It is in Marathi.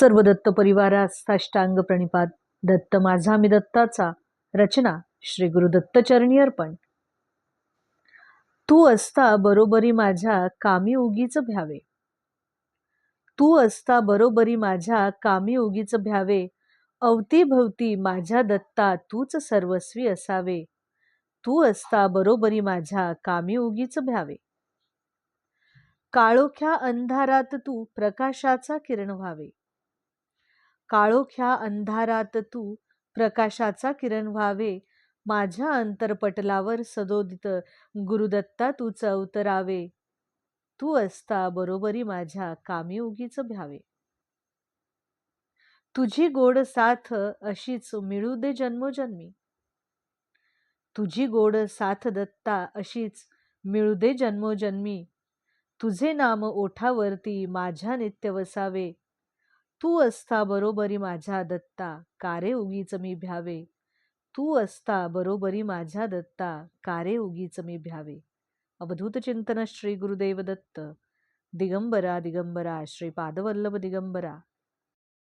सर्व दत्त परिवारास साष्टांग प्रणिपात. दत्त माझा मी दत्ताचा. रचना श्री गुरु दत्तचरणी अर्पण. तू असता बरोबरी माझ्या कामी उगीच भ्यावे. तू असता बरोबरी माझ्या कामी उगीच भ्यावे. अवतीभवती माझ्या दत्ता तूच सर्वस्वी असावे. तू असता बरोबरी माझ्या कामी उगीच भ्यावे. काळोख्या अंधारात तू प्रकाशाचा किरण व्हावे. काळोख्या अंधारात तू प्रकाशाचा किरण व्हावे. माझ्या अंतरपटलावर सदोदित गुरुदत्ता तूच अवतरावे. तू असता बरोबरी माझ्या कामी उगीच भ्यावे. तुझी गोड साथ अशीच मिळू दे जन्मोजन्मी. तुझी गोड साथ दत्ता अशीच मिळू दे जन्मोजन्मी. तुझे नाम ओठावरती माझ्या नित्य वसावे. तू असता बरोबरी माझ्या दत्ता कारे उगीच मी भ्यावे? तू असता बरोबरी माझ्या दत्ता कारे उगीच मी भ्यावे? अवधूत चिंतन श्री गुरुदेव दत्त दिगंबरा दिगंबरा श्री पादवल्लभ दिगंबरा.